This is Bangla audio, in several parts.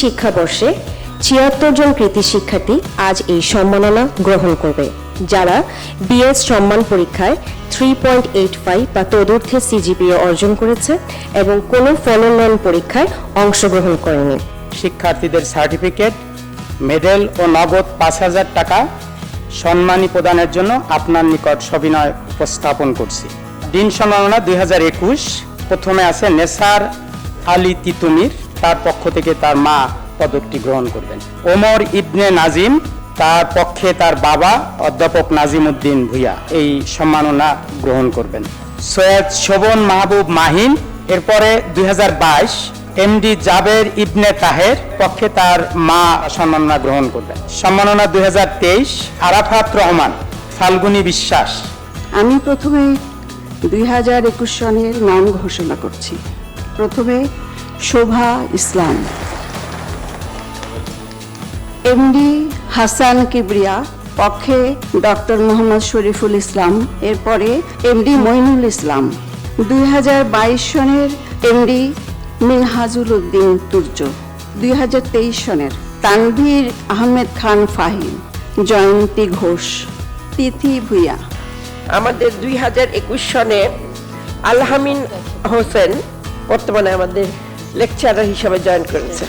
শিক্ষাবর্ষে ছিয়াত্তর জন কৃতি শিক্ষার্থী আজ এই সম্মাননা গ্রহণ করবে। যারা বিএস সম্মান পরীক্ষায় থ্রি পয়েন্ট এইট ফাইভ বা তদূর্ধ্বে সিজিপিএ অর্জন করেছে এবং কোনো ফলোনয়ন পরীক্ষায় অংশগ্রহণ করেনি। শিক্ষার্থীদের সার্টিফিকেট, মেডেল ও নগদ পাঁচ হাজার টাকা সম্মানী প্রদানের জন্য আপনার নিকট সবিনয় উপস্থাপন করছি। দিন সম্মাননা দুই হাজার একুশ। প্রথমে আছে নেসার আলী তিতুমির। তার পক্ষ থেকে তার মা পদকটি গ্রহণ করবেন। ওমর ইবনে নাজিম, তার পক্ষে তার বাবা অধ্যাপক নাজিম উদ্দিন ভুইয়া এই সম্মাননা গ্রহণ করবেন। সৈয়দ শোভন মাহবুব মাহিন, এরপরে দুই এমডি জাবের ইবনে তাহের পক্ষে তার মা সম্মাননা গ্রহণ করবেন। সম্মাননা দুই হাজার তেইশ, আরাফাত রহমান, ফাল্গুনী বিশ্বাস। আমি প্রথমে দুই হাজার একুশ সনের নাম ঘোষণা করছি। প্রথমে শোভা ইসলাম। এমডি হাসান কিবরিয়া, পক্ষে ডক্টর মোহাম্মদ শরীফুল ইসলাম, এরপরে এমডি মইনুল ইসলাম। দুই হাজার বাইশ সনের এমডি মিনহাজুল উদ্দিন তুর্য। দুই হাজার তেইশ সনের তানভীর আহমেদ খান ফাহিম। জয়ন্তী ঘোষ, তিথি ভুইয়া আমাদের দুই হাজার একুশ সনে আলহামিন হোসেন, বর্তমানে আমাদের লেকচারার হিসাবে জয়েন করেছে।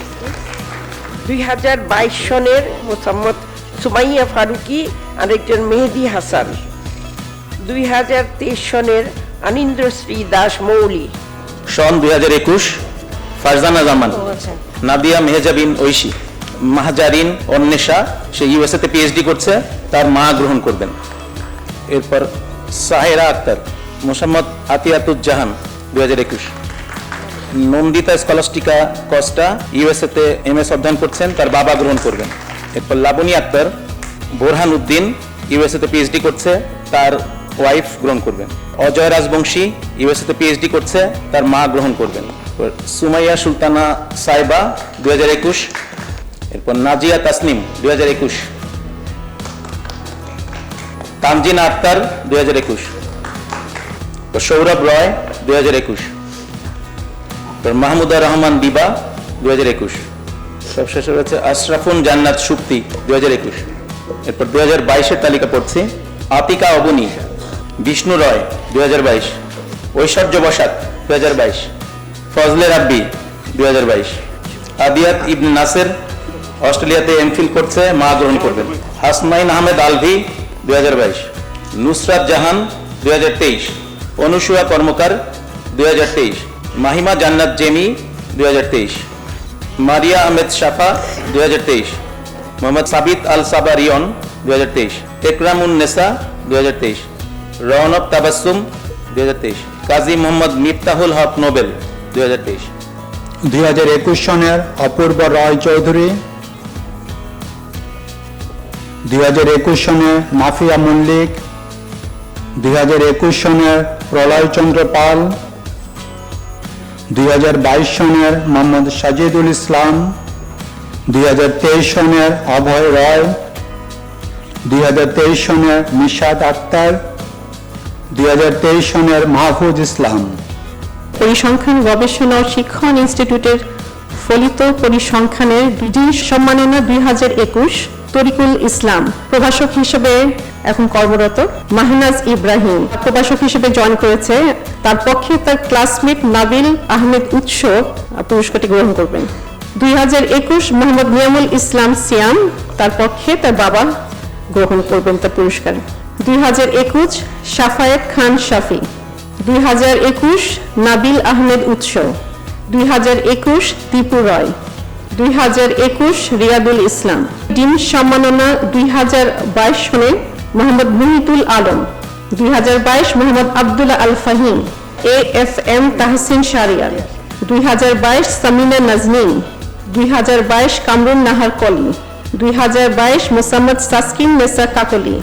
দুই হাজার বাইশ সনের মোসাম্মদ সুমাইয়া ফারুকি আরেকজন মেহেদি হাসান। দুই হাজার তেইশ সনের আনিন্দ্রশ্রী দাস মৌলি। সন দুই হাজার একুশ ফারজানা জামান নাদিয়া মেহজাবিন ঐশী। মাহাজারিন অন্বেষা সে ইউএসএ তে পিএইচডি করছে তার মা গ্রহণ করবেন। এরপর সাহেরা আক্তার মোসাম্মদ আতিয়াতুজ্জাহান দুই হাজার একুশ। নন্দিতা স্কলাস্টিকা কস্টা ইউএসএ তে এম এস অধ্যয়ন করছেন, তার বাবা গ্রহণ করবেন। এরপর লাবনী আক্তার, বোরহান উদ্দিন ইউএসএ তে পিএইচডি করছে, তার ওয়াইফ গ্রহণ করবেন। অজয় রাজবংশী ইউএসএ তে পিএইচডি করছে, তার মা গ্রহণ করবেন। সুমাইয়া সুলতানা সাইবা দুই হাজার একুশ। এরপর নাজিয়া তাসনিম দুই হাজার একুশ। তানজিনা আক্তার দুই হাজার একুশ সৌরভ রয় দুই হাজার একুশ। মাহমুদা রহমান দিবা দুই হাজার একুশ সবশেষে রয়েছে আশরাফুন জান্নাত সুপ্তি দুই হাজার একুশ। এরপর দুই হাজার বাইশের তালিকা পড়ছি। আতিকা অবনী, বিষ্ণু রয় দুই হাজার বাইশ। ঐশ্বর্য বসাক দুই হাজার বাইশ। ফজলে রাব্বি দুই হাজার বাইশ। আদিয়াত ইবন নাসের অস্ট্রেলিয়াতে এমফিল করছে, মা গ্রহণ করবেন। হাসনাইন আহমেদ আলভি দুই হাজার বাইশ। নুসরাত জাহান দুই হাজার তেইশ। অনুসুয়া কর্মকার দুই হাজার তেইশ। মাহিমা জান্নাত জেমি, দুই হাজার তেইশ। মারিয়া আহমেদ শাফা, দুই হাজার তেইশ। মোহাম্মদ সাবিত আল সাবা রিয়ন, দুই হাজার তেইশ। একরামুন নেসা, দুই হাজার তেইশ। রওনক তাবাসুম দুই হাজার তেইশ। কাজী মোহাম্মদ মিফতাহুল হক নোবেল, দুই হাজার তেইশ। দুই হাজার একুশ সনের অপূর্ব রয় চৌধুরী। দুই হাজার একুশ সনে মাফিয়া মল্লিক। দুই হাজার একুশ সনের প্রলয়চন্দ্র পাল। দুই হাজার বাইশ সনের মোহাম্মদ সাজিদুল ইসলাম, দুই হাজার তেইশ সনের অভয় রায়, দুই হাজার তেইশ সনের নিশাদ আক্তার, দুই হাজার তেইশ সনের মাহফুজ ইসলাম। পরিসংখ্যান গবেষণা ও শিক্ষণ ইনস্টিটিউটের ফলিত পরিসংখ্যানের ডিগ্রি সম্মাননা দুই হাজার একুশ তরিকুল ইসলাম প্রভাষক হিসেবে এখন কর্মরত মাহনাজ ইব্রাহিম। প্রভাষক হিসেবে জয়েন করেছে। তার পক্ষে তার ক্লাসমেট নাবিল আহমেদ উৎস পুরস্কারটি গ্রহণ করবেন। দুই হাজার একুশ মোহাম্মদ নিয়ামুল ইসলাম সিয়াম তার পক্ষে তার বাবা গ্রহণ করবেন তার পুরস্কার। দুই হাজার একুশ সাফায়েত খান শাফি। দুই হাজার একুশ নাবিল আহমেদ উৎস। দুই হাজার একুশ দীপু রয়। দুই হাজার একুশ রিয়াদুল ইসলাম। ডিম সম্মাননা দুই হাজার বাইশ সনে মোহাম্মদ মুহিতুল আলম, দুই হাজার বাইশ Mohammad Abdullah Al Fahim A F M Tahsin Shariar দুই হাজার বাইশ সামিনা নাজনীন, দুই হাজার বাইশ কামরুন নাহার কলি, দুই হাজার বাইশ মোসাম্মদ সাসকিন নেসা কাকলি,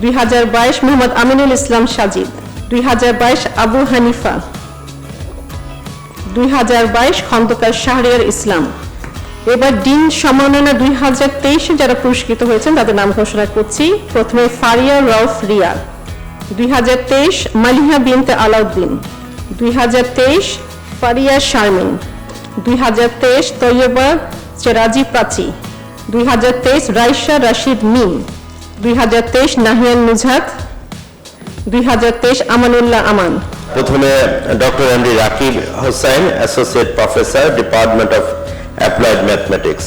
দুই হাজার বাইশ মোহাম্মদ আমিনুল ইসলাম সাজিদ, দুই হাজার বাইশ আবু হানিফা, দুই হাজার বাইশ খন্দকার শাহরিয়ার ইসলাম। এবার ডিন সম্মাননা দুই হাজার তেইশে যারা পুরস্কৃত হয়েছেন, তাদের নাম ঘোষণা করছি। প্রথমে ফারিয়া রফ রিয়া, দুই হাজার তেইশ মালিহা বিনতে আলাউদ্দিন, দুই হাজার তেইশ ফারিয়া শারমিন, দুই হাজার তেইশ তৈয়বা হচ্ছে রাজীব প্রাচী, দুই হাজার তেইশ রাইসা রাশিদ মিম, দুই হাজার তেইশ নাহিয়ান নুজহাত, দুই হাজার তেইশ আমানুল্লাহ আমান। প্রথমে doctor M D Rakib Hossain, associate professor, department of applied mathematics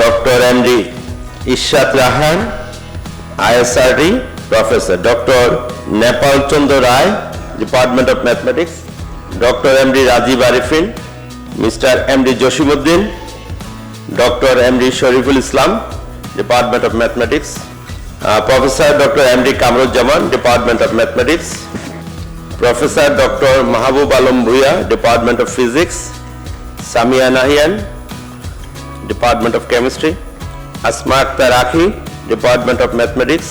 doctor M D Ishat Rahan ISRD professor doctor Nepal Chandra Roy department of mathematics doctor M D Rajib Arefin mister M D Jasimuddin doctor M D Shariful Islam department of mathematics professor doctor M D Kamruzzaman department of mathematics Professor Dr. Mahabub Alam Bhuya, Department of Physics, Samia Nahian, Department of Chemistry, Asma Akhtar Akhi, Department of Mathematics,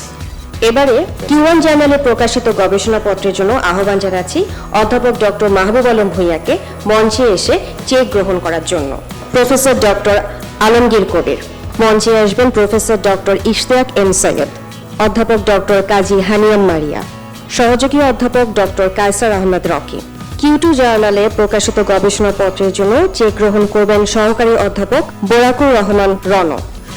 এবারে কিউয়ান জার্নালে প্রকাশিত গবেষণাপত্রের জন্য আহ্বান জানাচ্ছি অধ্যাপক ডক্টর মাহবুব আলম ভূঁইয়াকে মঞ্চে এসে চেক গ্রহণ করার জন্য। Professor doctor Alamgir Kabir. মঞ্চে আসবেন professor doctor Ishtiaq M Syed অধ্যাপক ডক্টর কাজী হানিয়াম মারিয়া সহযোগী অধ্যাপক doctor Kaiser Ahmed Rocky. Q two জার্নালে প্রকাশিত গবেষণাপত্রের জন্য চেক গ্রহণ করবেন সহকারী অধ্যাপক বোরাকুর রহমান রণ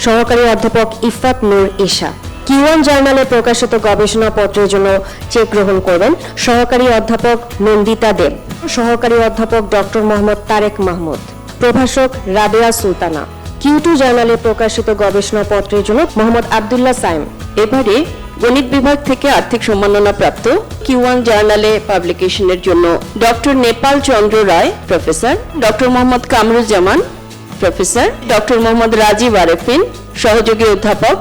সহকারী অধ্যাপক ইফাত নূর ঈশা। কিউয়ান জার্নালে প্রকাশিত গবেষণাপত্রের জন্য চেক গ্রহণ করবেন সহকারী অধ্যাপক নন্দিতা দেব, সহকারী অধ্যাপক ডক্টর মোহাম্মদ তারেক মাহমুদ, প্রভাষক রাবেয়া সুলতানা। কিউটু জার্নালে প্রকাশিত গবেষণাপত্রের জন্য মোহাম্মদ আবদুল্লাহ সাইম। এবারে গণিত বিভাগ থেকে আর্থিক সম্মাননা প্রাপ্ত কিউয়ান জার্নালে পাবলিকেশনের জন্য doctor Nepal Chandra Roy, professor doctor Mohammad Kamruzzaman, professor doctor Mohammad Rajib Arefin, সহযোগী অধ্যাপক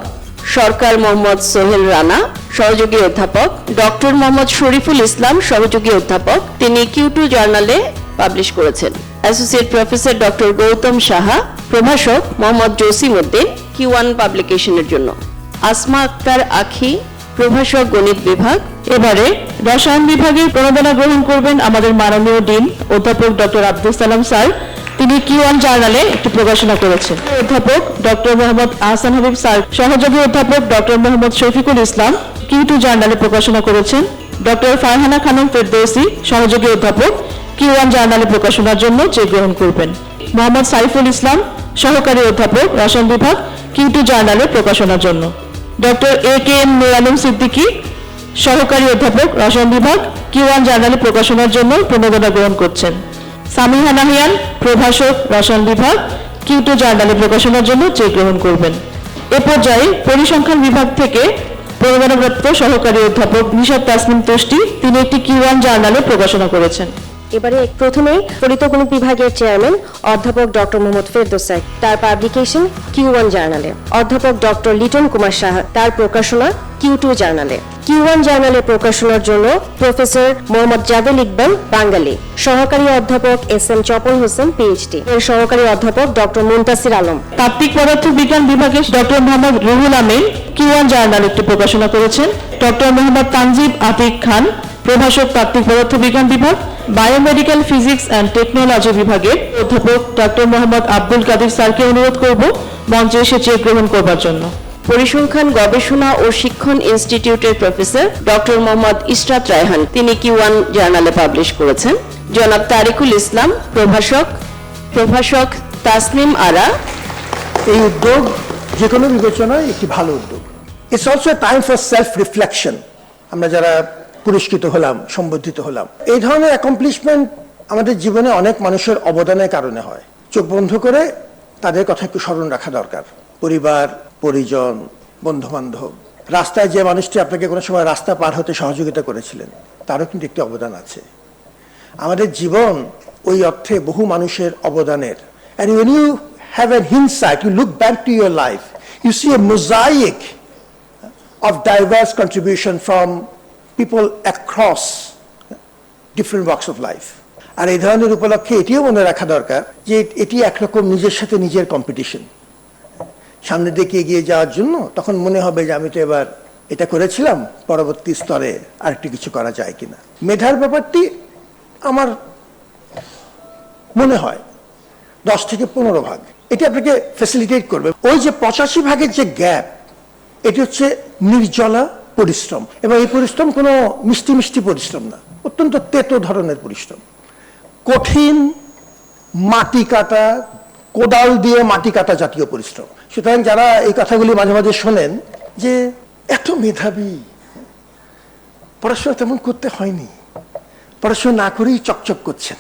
সরকার মোহাম্মদ সোহেল রানা, সহযোগী অধ্যাপক ডক্টর মোহাম্মদ শরীফুল ইসলাম, সহযোগী অধ্যাপক তিনি কিউ টু জার্নালে পাবলিশ করেছেন। Associate professor doctor Goutam Saha, প্রভাষক মোহাম্মদ জসিম উদ্দিন, কিউ ওয়ান পাবলিকেশনের জন্য। আসমা আক্তার আখি প্রভাষক গণিত বিভাগ। এবারে রসায়ন বিভাগের প্রণোদনা গ্রহণ করবেন আমাদের মাননীয় ডিন অধ্যাপক ডক্টর আব্দুল সালাম স্যার। তিনি কিউ ওয়ান জার্নালে একটি প্রকাশনা করেছেন। অধ্যাপক ডক্টর মোহাম্মদ আহসান হাবিব স্যার, সহযোগী অধ্যাপক doctor Mohammad Shafiqul Islam Q two জার্নালে প্রকাশনা করেছেন। ডক্টর ফারহানা খানম ফেরদৌসি, সহযোগী অধ্যাপক কিউ ওয়ান জার্নালে প্রকাশনার জন্য চেক গ্রহণ করবেন। মোহাম্মদ সাইফুল ইসলাম, সহকারী অধ্যাপক রসায়ন বিভাগ কিউ টু জার্নালে প্রকাশনার জন্য। Doctor A K M Nur Alam Siddiqui, সহকারী অধ্যাপক রসায়ন বিভাগ কিউ ওয়ান জার্নালে প্রকাশনার জন্য প্রণোদনা গ্রহণ করছেন। সামিহা নাহিয়ান, প্রভাষক, রসায়ন বিভাগ কিউ টু জার্নালে প্রকাশনার জন্য চেক গ্রহণ করবেন। এ পর্যায়ে পরিসংখ্যান বিভাগ থেকে প্রণোদনাপ্রাপ্ত সহকারী অধ্যাপক নিশাদ তাসনিম তোষ্টি, তিনি একটি কিউ ওয়ান জার্নালে প্রকাশনা করেছেন। এবারে প্রথমেই ফলিত গণিত বিভাগের চেয়ারম্যান অধ্যাপক ডক্টর মোহাম্মদ ফেরদৌস স্যার। তার পাবলিকেশন কিউ ওয়ান জার্নালে অধ্যাপক ডক্টর লিটন কুমার সাহা, তার প্রকাশনা কিউ টু জার্নালে কিউ ওয়ান জার্নালে প্রকাশনার জন্য প্রফেসর মোহাম্মদ জাভেল ইকবাল, বাঙালি। সহকারী অধ্যাপক S M Chapal Hossain PhD এর সহকারী অধ্যাপক ডক্টর মুন্তাসির আলম। তাত্ত্বিক পদার্থ বিজ্ঞান বিভাগে doctor Mohammad Ruhul Amin Q one journal একটি প্রকাশনা করেছেন। ডক্টর মোহাম্মদ তানজিব আতিক খান, প্রভাষক তাত্ত্বিক পদার্থ বিজ্ঞান বিভাগ। বায়োমেডিক্যাল ফিজিক্স অ্যান্ড টেকনোলজি বিভাগের অধ্যাপক ডক্টর মোহাম্মদ আব্দুল কাদের স্যারকে অনুরোধ করব মঞ্চে এসে চেক গ্রহণ করবার জন্য। পরিসংখ্যান, গবেষণা ও শিক্ষণ ইনস্টিটিউটের প্রফেসর ডক্টর মোহাম্মদ ইশরাত রায়হান, তিনি কিউ ওয়ান জার্নালে পাবলিশ করেছেন। জনাব তারিকুল ইসলাম, প্রভাষক প্রভাষক তাসনিম আরা। এই উদ্যোগ যে কোনো বিবেচনায় একটি ভালো উদ্যোগ। It's also time for self reflection আমরা যারা পুরস্কৃত হলাম, সম্বর্ধিত হলাম। এই ধরনের অ্যাকমপ্লিশমেন্ট আমাদের জীবনে অনেক মানুষের অবদানের কারণে হয়। চোখ বন্ধ করে তাদের কথা একটু স্মরণ রাখা দরকার। পরিবার, পরিজন বন্ধু বান্ধব রাস্তায় যে মানুষটি আপনাকে কোনো সময় রাস্তা পার হতে সহযোগিতা করেছিলেন, তারও কিন্তু একটি অবদান আছে। আমাদের জীবন ওই অর্থে বহু মানুষের অবদানের। And when you have an insight, you look back to your life, you see a mosaic of diverse contribution from people across different walks of life. আর এই ধরনের উপলক্ষে এটিও মনে রাখা দরকার যে এটি একরকম নিজের সাথে নিজের কম্পিটিশন সামনের দিকে এগিয়ে যাওয়ার জন্য তখন মনে হবে যে আমি তো এবার এটা করেছিলাম, পরবর্তী স্তরে আরেকটু কিছু করা যায় কিনা। মেধার ব্যাপারটি আমার মনে হয় দশ থেকে পনেরো ভাগ। এটি আপনাকে ফ্যাসিলিটেট করবে। ওই যে পঁচাশি ভাগের যে গ্যাপ এটি হচ্ছে নির্জলা পরিশ্রম। এবং এই পরিশ্রম কোনো মিষ্টি মিষ্টি পরিশ্রম না, অত্যন্ত তেতো ধরনের পরিশ্রম। কঠিন মাটি কাটা, কোদাল দিয়ে মাটি কাটা জাতীয় পরিশ্রম। সুতরাং যারা এই কথাগুলি মাঝে মাঝে শোনেন যে এত মেধাবী, পড়াশোনা তেমন করতে হয়নি, পড়াশোনা না করেই চকচক করছেন।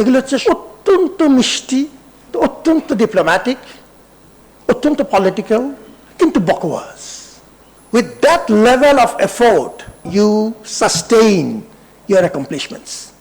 এগুলো হচ্ছে অত্যন্ত মিষ্টি, অত্যন্ত ডিপ্লোম্যাটিক অত্যন্ত পলিটিক্যাল কিন্তু বকওয়াস। With that level of effort, you sustain your accomplishments.